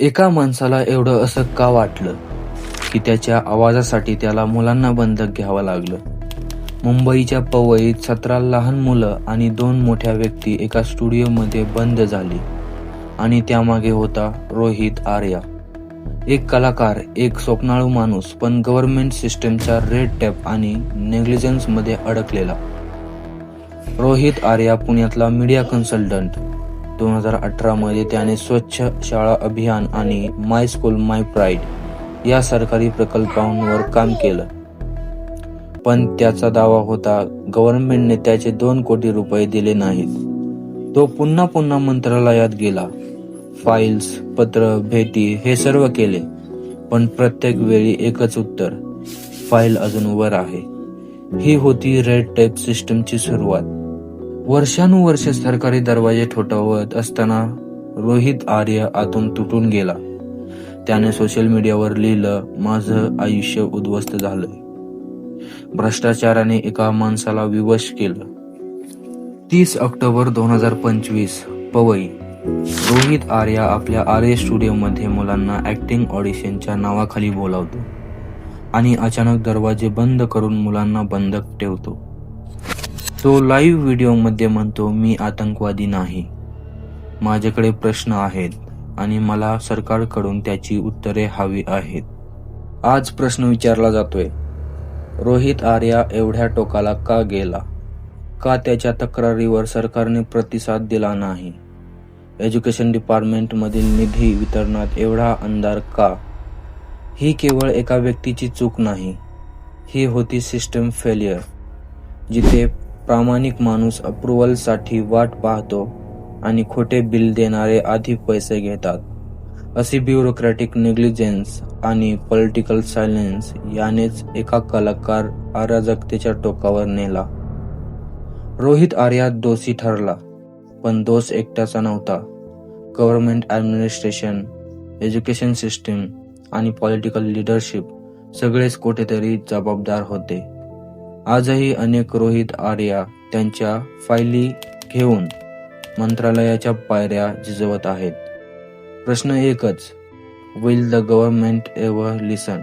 एका माणसाला एवढं असं का वाटलं? की त्याच्या आवाजासाठी त्याला मुलांना बंधक घ्यावं लागलं. मुंबईच्या पवईत सतरा लहान मुलं आणि दोन मोठ्या व्यक्ती एका स्टुडिओमध्ये बंद झाली. आणि त्यामागे होता रोहित आर्या. एक कलाकार एक स्वप्नाळू माणूस पण गव्हर्नमेंट सिस्टमच्या रेड टॅप आणि नेग्लिजन्समध्ये अडकलेला. रोहित आर्या पुण्यातला मीडिया कन्सल्टंट. दोन हजार अठरा मध्ये त्याने स्वच्छ शाळा अभियान आणि माय स्कूल माय प्राईड या सरकारी प्रकल्पांवर काम केलं. पण त्याचा दावा होता गव्हर्नमेंटने त्याचे दोन कोटी रुपये दिले नाहीत. तो पुन्हा पुन्हा मंत्रालयात गेला. फाईल्स पत्र भेटी हे सर्व केले पण प्रत्येक वेळी एकच उत्तर फाईल अजून वर आहे. ही होती रेड टेप सिस्टमची सुरुवात. वर्षानुवर्ष सरकारी दरवाजे ठोठावत असताना रोहित आर्य आतून तुटून गेला. त्याने सोशल मीडियावर लिहिलं माझं आयुष्य उद्ध्वस्त झालंय. भ्रष्टाचाराने एका माणसाला विवश केलं. तीस ऑक्टोबर दोन हजार पंचवीस पवई. रोहित आर्या आपल्या आर्य स्टुडिओमध्ये मुलांना ऍक्टिंग ऑडिशनच्या नावाखाली बोलावतो आणि अचानक दरवाजे बंद करून मुलांना बंधक ठेवतो. तो लाईव्ह व्हिडिओमध्ये म्हणतो मी आतंकवादी नाही. माझ्याकडे प्रश्न आहेत आणि मला सरकारकडून त्याची उत्तरे हवी आहेत. आज प्रश्न विचारला जातोय. रोहित आर्या एवढ्या टोकाला का गेला? का त्याच्या तक्रारीवर सरकारने प्रतिसाद दिला नाही? एज्युकेशन डिपार्टमेंटमधील निधी वितरणात एवढा अंधार का? ही केवळ एका व्यक्तीची चूक नाही. ही होती सिस्टम फेलियर जिथे प्रामाणिक माणूस अप्रुव्हलसाठी वाट पाहतो आणि खोटे बिल देणारे आधी पैसे घेतात. अशी ब्युरोक्रॅटिक नेग्लिजन्स आणि पॉलिटिकल सायलेन्स यानेच एका कलाकार अराजकतेच्या टोकावर नेला. रोहित आर्या दोषी ठरला पण दोष एकट्याचा नव्हता. गव्हर्नमेंट ॲडमिनिस्ट्रेशन एज्युकेशन सिस्टीम आणि पॉलिटिकल लिडरशिप सगळेच कुठेतरी जबाबदार होते. आजही अनेक रोहित आर्या त्यांच्या फायली घेऊन मंत्रालयाच्या पायऱ्या झिजवत आहेत. प्रश्न एकच will the government ever listen